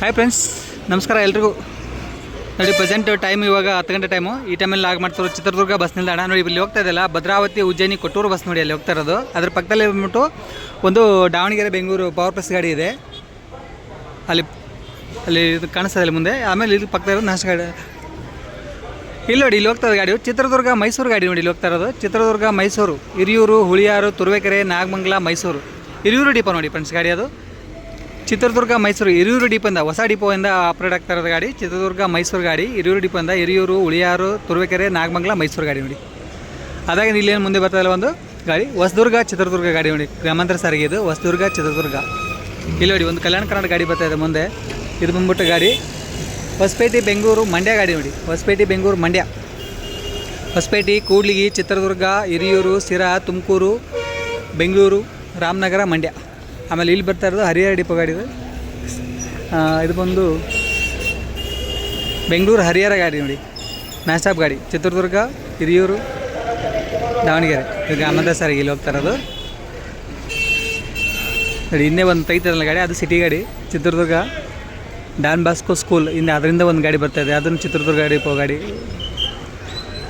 Hi friends ನಮಸ್ಕಾರ ಎಲ್ರಿಗೂ. ನೋಡಿ ಪ್ರೆಸೆಂಟ್ ಟೈಮ್ ಇವಾಗ ಹತ್ತು ಗಂಟೆ ಟೈಮು ಈ ಟೈಮಲ್ಲಿ ಲಾಗ್ ಮಾಡ್ತಿರೋ ಚಿತ್ರದುರ್ಗ ಬಸ್ ನಿಲ್ದಾಣ. ನೋಡಿ, ಇಲ್ಲಿ ಹೋಗ್ತಾ ಇದೆಯಲ್ಲ, ಭದ್ರಾವತಿ, ಉಜ್ಜಯಿನಿ, ಕೊಟ್ಟೂರು ಬಸ್ ನೋಡಿ, ಅಲ್ಲಿ ಹೋಗ್ತಾ ಇರೋದು. ಅದ್ರ ಪಕ್ಕದಲ್ಲಿ ಬಂದ್ಬಿಟ್ಟು ಒಂದು ದಾವಣಗೆರೆ, ಬೆಂಗಳೂರು ಪವರ್ ಪ್ಲಸ್ ಗಾಡಿ ಇದೆ. ಅಲ್ಲಿ ಅಲ್ಲಿ ಇದು ಕಾಣಿಸ್ತದೆ ಮುಂದೆ. ಆಮೇಲೆ ಇಲ್ಲಿ ಪಕ್ಕದ ಇರೋದು ನಾಶ ಗಾಡಿ. ಇಲ್ಲಿ ನೋಡಿ, ಇಲ್ಲಿ ಹೋಗ್ತಾ ಇದೆ ಗಾಡಿ. ಚಿತ್ರದುರ್ಗ, ಮೈಸೂರು ಗಾಡಿ ನೋಡಿ, ಇಲ್ಲಿ ಹೋಗ್ತಾ ಇರೋದು. ಚಿತ್ರದುರ್ಗ, ಮೈಸೂರು, ಹಿರಿಯೂರು, ಹುಳಿಯಾರು, ತುರುವೇಕೆರೆ, ನಾಗಮಂಗಲ, ಮೈಸೂರು. ಹಿರಿಯೂರು ಡಿಪೋ ನೋಡಿ ಫ್ರೆಂಡ್ಸ್ ಗಾಡಿ ಅದು. ಚಿತ್ರದುರ್ಗ, ಮೈಸೂರು, ಹಿರಿಯೂರು ಡಿಪೋಯಿಂದ, ಹೊಸ ಡಿಪೋಯಿಂದ ಆಪ್ರೇಟ್ ಆಗ್ತಾ ಇರೋದು ಗಾಡಿ. ಚಿತ್ರದುರ್ಗ, ಮೈಸೂರು ಗಾಡಿ, ಹಿರಿಯೂರು ಡಿಪೋಯಿಂದ ಹಿರಿಯೂರು, ಉಳಿಯಾರು, ತುರುವೇಕೆರೆ, ನಾಗಮಂಗಲ, ಮೈಸೂರು ಗಾಡಿ ನೋಡಿ. ಅದಾಗಿ ಇಲ್ಲೇನು ಮುಂದೆ ಬರ್ತಾ ಇಲ್ಲ ಒಂದು? ಗಾಡಿ. ಹೊಸದುರ್ಗ, ಚಿತ್ರದುರ್ಗ ಗಾಡಿ ನೋಡಿ. ಗ್ರಾಮಾಂತರ ಸಾರಿಗೆ ಇದು. ಹೊಸದುರ್ಗ, ಚಿತ್ರದುರ್ಗ. ಇಲ್ಲಿ ನೋಡಿ, ಒಂದು ಕಲ್ಯಾಣ ಕರ್ನಾಟಕ ಗಾಡಿ ಬರ್ತಾ ಇದೆ ಮುಂದೆ. ಇದು ಬಂದ್ಬಿಟ್ಟು ಗಾಡಿ. ಹೊಸಪೇಟೆ, ಬೆಂಗಳೂರು, ಮಂಡ್ಯ ಗಾಡಿ ನೋಡಿ. ಹೊಸಪೇಟೆ, ಬೆಂಗಳೂರು, ಮಂಡ್ಯ. ಹೊಸಪೇಟೆ, ಕೂಡ್ಲಿಗಿ, ಚಿತ್ರದುರ್ಗ, ಹಿರಿಯೂರು ಸಿರಾ ತುಮಕೂರು, ಬೆಂಗಳೂರು, ರಾಮನಗರ, ಮಂಡ್ಯ. ಆಮೇಲೆ ಇಲ್ಲಿ ಬರ್ತಾ ಇರೋದು ಹರಿಹರ ಡಿಪೋ ಗಾಡಿ ಇದು. ಇದು ಬಂದು ಬೆಂಗಳೂರು ಹರಿಹರ ಗಾಡಿ ನೋಡಿ. ಮ್ಯಾಸ್ಟಾಪ್ ಗಾಡಿ. ಚಿತ್ರದುರ್ಗ, ಹಿರಿಯೂರು, ದಾವಣಗೆರೆ. ಇದು ಗ್ರಾಮಾಂತರ ಸಾರಿಗೆ ಇಲ್ಲಿ ಹೋಗ್ತಾ ಇರೋದು. ನೋಡಿ, ಇನ್ನೇ ಒಂದು ತೈತದಲ್ಲ ಗಾಡಿ. ಅದು ಸಿಟಿ ಗಾಡಿ. ಚಿತ್ರದುರ್ಗ ಡಾನ್ ಬಾಸ್ಕೋ ಸ್ಕೂಲ್ ಇನ್ನು ಅದರಿಂದ ಒಂದು ಗಾಡಿ ಬರ್ತಾ ಇದೆ. ಅದನ್ನು ಚಿತ್ರದುರ್ಗ ಡಿಪೋ ಗಾಡಿ.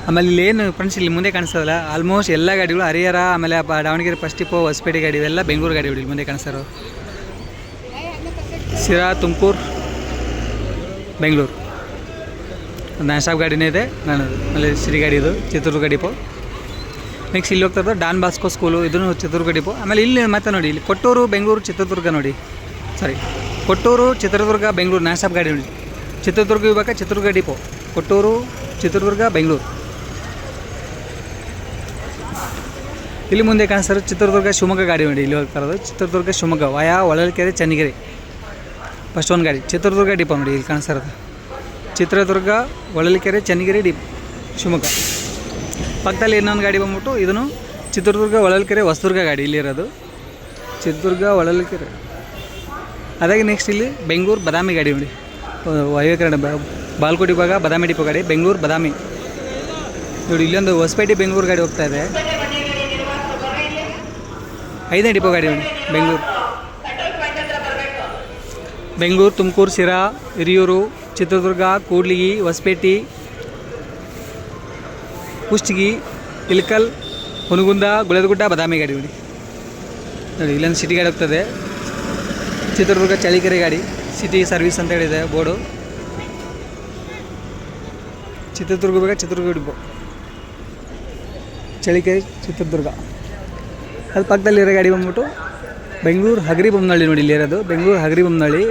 ಆಮೇಲೆ ಇಲ್ಲಿ ಏನು ಫ್ರೆಂಡ್ಸ್ ಇಲ್ಲಿ ಮುಂದೆ ಕಾಣಿಸ್ತದಲ್ಲ ಆಲ್ಮೋಸ್ಟ್ ಎಲ್ಲ ಗಾಡಿಗಳು, ಹರಿಹರ, ಆಮೇಲೆ ದಾವಣಗೆರೆ ಫಸ್ಟ್ ಡಿಪೋ ಹೊಸಪೇಟೆ ಗಾಡಿ, ಇವೆಲ್ಲ ಬೆಂಗಳೂರು ಗಾಡಿಗಳು ಇಲ್ಲಿ ಮುಂದೆ ಕಾಣಿಸ್ತಾರೋ. ಸಿರಾ ತುಮಕೂರು, ಬೆಂಗಳೂರು. ನ್ಯಾಶಾಪ್ ಗಾಡಿನೇ ಇದೆ, ನಾನು ಆಮೇಲೆ ಸಿರಿ ಗಾಡಿ ಇದು, ಚಿತ್ರದುರ್ಗ ಡಿಪೋ ನೆಕ್ಸ್ಟ್ ಇಲ್ಲಿ ಹೋಗ್ತಾ ಇರೋದು ಡಾನ್ ಬಾಸ್ಕೋ ಸ್ಕೂಲು ಇದನ್ನು ಚಿತ್ರದುರ್ಗ ಡಿಪೋ ಆಮೇಲೆ ಇಲ್ಲಿ ಮತ್ತೆ ನೋಡಿ, ಇಲ್ಲಿ ಕೊಟ್ಟೂರು, ಬೆಂಗಳೂರು, ಚಿತ್ರದುರ್ಗ ನೋಡಿ. ಸಾರಿ ಕೊಟ್ಟೂರು, ಚಿತ್ರದುರ್ಗ, ಬೆಂಗಳೂರು ನ್ಯಾಶಾಪ್ ಗಾಡಿ ನೋಡಿ. ಚಿತ್ರದುರ್ಗ ಇವಾಗ ಚಿತ್ರದುರ್ಗ ಡಿಪೋ ಕೊಟ್ಟೂರು, ಚಿತ್ರದುರ್ಗ, ಬೆಂಗಳೂರು. ಇಲ್ಲಿ ಮುಂದೆ ಕಾಣಿಸ್ತಾರೆ ಚಿತ್ರದುರ್ಗ ಶಿವಮೊಗ್ಗ ಗಾಡಿ ನೋಡಿ. ಇಲ್ಲಿ ಹೋಗ್ತಾ ಇರೋದು ಚಿತ್ರದುರ್ಗ ಶಿವಮೊಗ್ಗ, ವಯಾ, ಹೊಳಲ್ಕೆರೆ, ಚನ್ನಗಿರಿ. ಫಸ್ಟ್ ಒಂದು ಗಾಡಿ, ಚಿತ್ರದುರ್ಗ ಡಿಪೋ ನೋಡಿ ಇಲ್ಲಿ ಕಾಣಿಸ್ತಾ ಇರೋದು ಚಿತ್ರದುರ್ಗ, ಹೊಳಲ್ಕೆರೆ, ಚನ್ನಗಿರಿ ಡಿಪ್ ಶಿವಮೊಗ್ಗ. ಪಕ್ಕದಲ್ಲಿ ಇನ್ನೊಂದು ಗಾಡಿ ಬಂದ್ಬಿಟ್ಟು ಇದನ್ನು ಚಿತ್ರದುರ್ಗ, ಹೊಳಲ್ಕೆರೆ, ಹೊಸದುರ್ಗ ಗಾಡಿ ಇಲ್ಲಿರೋದು ಚಿತ್ರದುರ್ಗ, ಹೊಳಲ್ಕೆರೆ. ಅದಾಗಿ ನೆಕ್ಸ್ಟ್ ಇಲ್ಲಿ ಬೆಂಗಳೂರು ಬದಾಮಿ ಗಾಡಿ ನೋಡಿ. ವೈವೇಕರಣ ಬಾಲ್ಕೋಟಿ ಭಾಗ ಬದಾಮಿ ಡಿಪೋ ಗಾಡಿ, ಬೆಂಗಳೂರು ಬದಾಮಿ. ನೋಡಿ, ಇಲ್ಲೊಂದು ಹೊಸಪೇಟೆ ಬೆಂಗಳೂರು ಗಾಡಿ ಹೋಗ್ತಾ ಇದೆ. ಐದನೇ ಡಿಪೋ ಗಾಡಿ ನೋಡಿ ಬೆಂಗಳೂರು. ಬೆಂಗಳೂರು, ತುಮಕೂರು ಸಿರಾ ಹಿರಿಯೂರು, ಚಿತ್ರದುರ್ಗ, ಕೂಡ್ಲಿಗಿ, ಹೊಸಪೇಟೆ, ಕುಷ್ಟಗಿ, ಇಲ್ಕಲ್, ಹುನಗುಂದ, ಗುಳದಗುಡ್ಡ, ಬದಾಮಿ ಗಾಡಿ ನೋಡಿ ನೋಡಿ, ಇಲ್ಲೊಂದು ಸಿಟಿ ಗಾಡಿ ಹೋಗ್ತದೆ. ಚಿತ್ರದುರ್ಗ ಚಳಿಕೆರೆ ಗಾಡಿ ಸಿಟಿ ಸರ್ವಿಸ್ ಅಂತ ಹೇಳಿದೆ, ಬೋರ್ಡು. ಚಿತ್ರದುರ್ಗ ಬೇಗ ಚಿತ್ರದುರ್ಗ ಡಿಪೋ. ಚಳಿಕೆರೆ ಚಿತ್ರದುರ್ಗ. ಅದು ಪಕ್ಕದಲ್ಲಿರೋ ಗಾಡಿ ಬಂದ್ಬಿಟ್ಟು ಬೆಂಗಳೂರು ಹಗರಿ ಬೊಮ್ಮನಹಳ್ಳಿ ನೋಡಿ ಇಲ್ಲಿರೋದು ಬೆಂಗಳೂರು ಹಗರಿ ಬೊಮ್ಮನಹಳ್ಳಿ,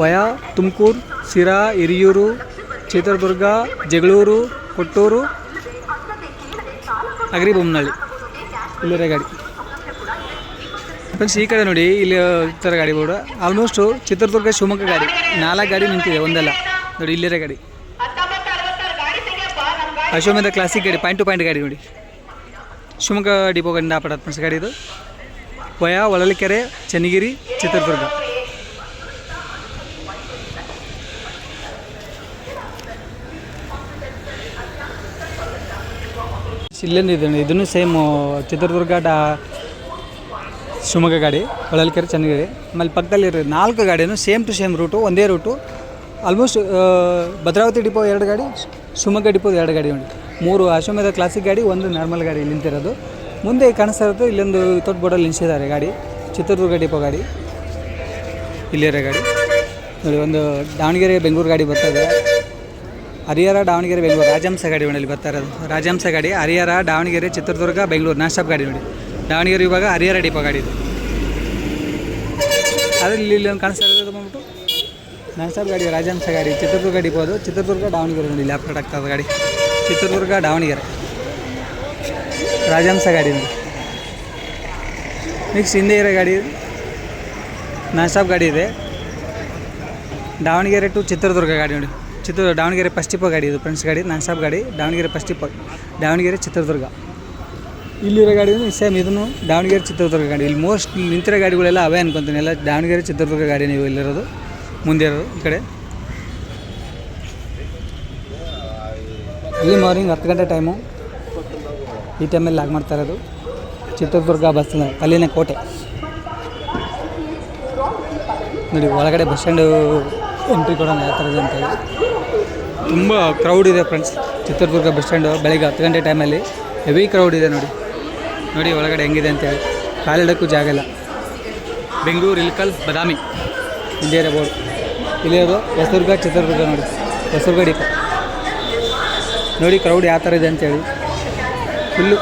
ವಯಾ, ತುಮಕೂರು ಸಿರಾ ಹಿರಿಯೂರು, ಚಿತ್ರದುರ್ಗ, ಜಗಳೂರು, ಕೊಟ್ಟೂರು, ಹಗರಿ ಬೊಮ್ಮನಹಳ್ಳಿ. ಇಲ್ಲಿರೋ ಗಾಡಿ. ಫ್ರೆಂಡ್ಸ್ ಈ ಕಡೆ ನೋಡಿ, ಇಲ್ಲಿ ಥರ ಗಾಡಿ ಬೋರ್ಡ್. ಆಲ್ಮೋಸ್ಟು ಚಿತ್ರದುರ್ಗ, ಶಿವಮೊಗ್ಗ ಗಾಡಿ. ನಾಲ್ಕು ಗಾಡಿ ನಿಂತಿದೆ, ಒಂದಲ್ಲ. ನೋಡಿ, ಇಲ್ಲಿರೋ ಗಾಡಿ. ಅಶೋಮೇಧ ಕ್ಲಾಸಿಕ್ ಗಾಡಿ ಪಾಯಿಂಟ್ ಟು ಪಾಯಿಂಟ್ ಗಾಡಿ ನೋಡಿ. ಶಿವಮೊಗ್ಗ ಡಿಪೋ ಗಾಡಿಯಿಂದ ಪಡತ್ ಫ್ರೆಂಡ್ಸ್ ಗಾಡಿ ಇದು ವಯ ಹೊಳಲಿಕೆರೆ, ಚನ್ನಗಿರಿ, ಚಿತ್ರದುರ್ಗ. ಇಲ್ಲೊಂದು ಇದನ್ನು? ಸೇಮ್ ಚಿತ್ರದುರ್ಗ ಡಾ ಶಿವಮೊಗ್ಗ ಗಾಡಿ, ಹೊಳಲ್ಕೆರೆ, ಚನ್ನಗಿರಿ. ಆಮೇಲೆ ಪಕ್ಕದಲ್ಲಿ ಇರೋ ನಾಲ್ಕು ಗಾಡಿನೂ ಸೇಮ್ ಟು ಸೇಮ್ ರೂಟು ಒಂದೇ ರೂಟು ಆಲ್ಮೋಸ್ಟ್ ಭದ್ರಾವತಿ ಡಿಪೋ ಎರಡು ಗಾಡಿ, ಶಿವಮೊಗ್ಗ ಡಿಪೋ ಎರಡು ಗಾಡಿ ನೋಡಿ ಮೂರು ಅಶ್ವಮೇಧ ಕ್ಲಾಸಿಕ್ ಗಾಡಿ, ಒಂದು ನಾರ್ಮಲ್ ಗಾಡಿ ನಿಂತಿರೋದು. ಮುಂದೆ ಕಾಣಿಸ್ತಾ ಇರೋದು ಇಲ್ಲೊಂದು ದೊಡ್ಡ ಬೋರ್ಡಲ್ಲಿ ನಿಲ್ಲಿಸಿದ್ದಾರೆ ಗಾಡಿ. ಚಿತ್ರದುರ್ಗ ಡಿಪೋ ಗಾಡಿ. ಇಲ್ಲಿರೋ ಗಾಡಿ. ನೋಡಿ, ಒಂದು ದಾವಣಗೆರೆ, ಬೆಂಗಳೂರು ಗಾಡಿ ಬರ್ತಾ ಇದೆ. ಹರಿಹರ, ದಾವಣಗೆರೆ, ಬೆಂಗಳೂರು. ರಾಜಹಂಸ ಗಾಡಿ ನೋಡಿ ಬರ್ತಾ ಇರೋದು. ರಾಜಹಂಸ ಗಾಡಿ, ಹರಿಹರ, ದಾವಣಗೆರೆ, ಚಿತ್ರದುರ್ಗ, ಬೆಂಗಳೂರು. ನಾಶಪ್ ಗಾಡಿ ನೋಡಿ. ದಾವಣಗೆರೆ ಇವಾಗ ಹರಿಹರ ಡಿಪೋ ಗಾಡಿ ಇದು. ಅದರಲ್ಲಿ ಇಲ್ಲಿ ಒಂದು ಕಾಣಿಸ್ತಾ ಇರೋದು ಬಂದ್ಬಿಟ್ಟು ನಾಶಪ್ ಗಾಡಿ, ರಾಜಹಂಸ ಗಾಡಿ, ಚಿತ್ರದುರ್ಗ ಡಿಪೋ ಅದು ಚಿತ್ರದುರ್ಗ, ದಾವಣಗೆರೆ ನೋಡಿ, ಇಲ್ಲಿ ಆಪ್ರೇಟ್ ಆಗ್ತದೆ ಗಾಡಿ. ಚಿತ್ರದುರ್ಗ, ದಾವಣಗೆರೆ. ರಾಜಹಂಸ ಗಾಡಿ ನೆಕ್ಸ್ಟ್ ಹಿಂದೆ ಇರೋ ಗಾಡಿ ನಾಸಾಬ್ ಗಾಡಿ ಇದೆ. ದಾವಣಗೆರೆ ಟು ಚಿತ್ರದುರ್ಗ ಗಾಡಿ ನೋಡಿ. ಚಿತ್ರ ದಾವಣಗೆರೆ ಇಪ್ಪ ಗಾಡಿ ಇದು ಫ್ರೆಂಡ್ಸ್ ಗಾಡಿ ನಾನ್ ಗಾಡಿ, ದಾವಣಗೆರೆ ಇಪ್ಪ ದಾವಣಗೆರೆ ಚಿತ್ರದುರ್ಗ. ಇಲ್ಲಿರೋ ಗಾಡಿ ಸೇಮ್ ಇದನ್ನು ದಾವಣಗೆರೆ ಚಿತ್ರದುರ್ಗ ಗಾಡಿ. ಇಲ್ಲಿ ಮೋಸ್ಟ್ ನಿಂತಿರೋ ಗಾಡಿಗಳೆಲ್ಲ ಅವೇ ಅನ್ಕೊತೀನಿ. ಎಲ್ಲ ದಾವಣಗೆರೆ ಚಿತ್ರದುರ್ಗ ಗಾಡಿ ನೀವು ಇಲ್ಲಿರೋದು ಮುಂದೆ ಈ ಕಡೆ. ಇಲ್ಲಿ ಮಾರ್ನಿಂಗ್ ಹತ್ತು ಗಂಟೆ ಟೈಮು. ಈ ಟೈಮಲ್ಲಿ ಲಾಗ್ ಮಾಡ್ತಾ ಇರೋದು. ಚಿತ್ರದುರ್ಗ ಬಸ್ ಕಲ್ಲಿನ ಕೋಟೆ. ನೋಡಿ, ಒಳಗಡೆ ಬಸ್ ಸ್ಟ್ಯಾಂಡು ಎಂಟ್ರಿ ಕೊಡೋಣ ಯಾವ ಇದೆ ಅಂತೇಳಿ ತುಂಬ ಕ್ರೌಡ್ ಇದೆ ಫ್ರೆಂಡ್ಸ್ ಚಿತ್ರದುರ್ಗ ಬಸ್ ಸ್ಟ್ಯಾಂಡು ಬೆಳಗ್ಗೆ ಹತ್ತು ಗಂಟೆ ಟೈಮಲ್ಲಿ. ಹೆವಿ ಕ್ರೌಡ್ ಇದೆ ನೋಡಿ. ನೋಡಿ, ಒಳಗಡೆ ಹೆಂಗಿದೆ ಅಂತೇಳಿ ಕಾಲಿಡೋಕ್ಕೂ ಜಾಗ ಇಲ್ಲ. ಬೆಂಗಳೂರು ಇಲ್ಕಲ್ ಬದಾಮಿ. ಇಂಡಿಯಾ ಬೋರ್ಡ್ ಇಲ್ಲಿರೋದು ಹೊಸದುರ್ಗ ಚಿತ್ರದುರ್ಗ ನೋಡಿ. ಹೊಸದುರ್ಗ ಡಿಪೋ ನೋಡಿ ಕ್ರೌಡ್ ಯಾವ ಥರ ಇದೆ ಅಂತೇಳಿ. ಫುಲ್ಲು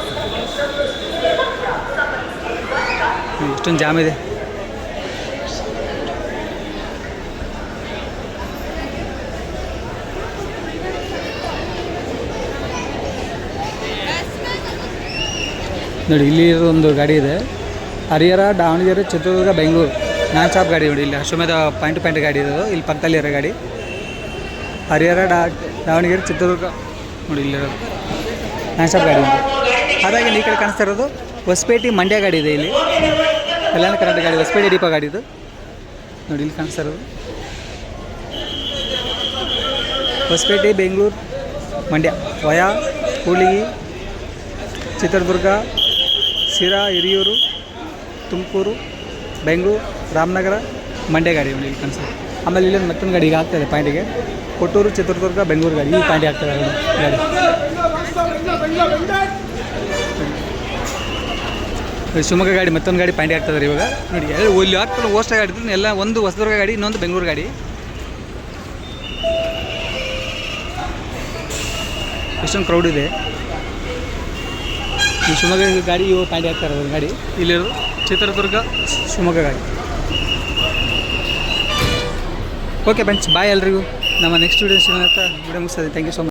ಇಷ್ಟೊಂದು ಜಾಮ್ ಇದೆ. ನೋಡಿ, ಇಲ್ಲಿ ಒಂದು ಗಾಡಿ ಇದೆ. ಹರಿಹರ, ದಾವಣಗೆರೆ, ಚಿತ್ರದುರ್ಗ, ಬೆಂಗಳೂರು. ನಾನ್ ಸ್ಟಾಪ್ ಗಾಡಿ ನೋಡಿ, ಇಲ್ಲಿ ಅಶ್ವಮೇಧ ಪಾಯಿಂಟ್ ಪಾಯಿಂಟ್ ಗಾಡಿ ಇರೋದು. ಇಲ್ಲಿ ಪಕ್ಕದಲ್ಲಿರೋ ಗಾಡಿ. ಹರಿಹರ ಡಾ ದಾವಣಗೆರೆ, ಚಿತ್ರದುರ್ಗ. ನೋಡಿ ಇಲ್ಲಿರೋದು ನಾನ್ ಗಾಡಿ. ಹಾಗಾಗಿ ಈ ಕಡೆ ಕಾಣಿಸ್ತಾ ಇರೋದು ಹೊಸಪೇಟೆ ಮಂಡ್ಯ ಗಾಡಿ ಇದೆ ಇಲ್ಲಿ. ಕಲ್ಯಾಣ ಕರ್ನಾಟಕ ಗಾಡಿ, ಹೊಸಪೇಟೆ ದೀಪ ಗಾಡಿ ಇದು. ನೋಡಿ ಇಲ್ಲಿ ಕಾಣಿಸ್ತಾ ಇರೋದು. ಹೊಸಪೇಟೆ, ಬೆಂಗಳೂರು, ಮಂಡ್ಯ. ವಯಾ ಹುಳಿಗಿ ಚಿತ್ರದುರ್ಗ, ಶಿರಾ, ಹಿರಿಯೂರು, ತುಮಕೂರು, ಬೆಂಗಳೂರು, ರಾಮನಗರ, ಮಂಡ್ಯ ಗಾಡಿ ಇಲ್ಲಿ ಕಾಣಿಸ್ತಾರೆ ಆಮೇಲೆ ಇಲ್ಲೊಂದು ಮತ್ತೊಂದು ಗಾಡಿ ಈಗ ಇದೆ ಪಾಯಿಂಟಿಗೆ. ಕೊಟ್ಟೂರು ಚಿತ್ರದುರ್ಗ ಬೆಂಗಳೂರು ಗಾಡಿ. ಈ ಕಾಂಡಿ ಆಗ್ತದೆ ಗಾಡಿ. ಶಿವಮೊಗ್ಗ ಗಾಡಿ ಮತ್ತೊಂದು ಗಾಡಿ ಪಾಂಡಿ ಆಗ್ತದೆ ಇವಾಗ. ನೋಡಿ ಎರಡು ಇಲ್ಲಿ ಹಾಕ್ತಾರೆ ಓಸ್ಟ್ ಗಾಡಿ ಇದ್ರೆ ಎಲ್ಲ ಒಂದು ಹೊಸದುರ್ಗ ಗಾಡಿ ಇನ್ನೊಂದು ಬೆಂಗಳೂರು ಗಾಡಿ. ಎಷ್ಟೊಂದು ಕ್ರೌಡ್ ಇದೆ. ಈ ಶಿವಮೊಗ್ಗ ಗಾಡಿ ಇವು ಪಾಂಡಿ ಆಗ್ತಾ ಇರೋದು ಗಾಡಿ. ಇಲ್ಲಿರೋದು ಚಿತ್ರದುರ್ಗ ಶಿವಮೊಗ್ಗ ಗಾಡಿ. ಓಕೆ ಫ್ರೆಂಡ್ಸ್ ಬಾಯ್ ಎಲ್ರಿಗೂ. ನಮ್ಮ ನೆಕ್ಸ್ಟ್ ವೀಡಿಯೋ ಸಿಗೋಣ ವಿಡಿಯೋ ಮುಗಿಸ್ತದೆ ಥ್ಯಾಂಕ್ ಯು ಸೊ ಮಚ್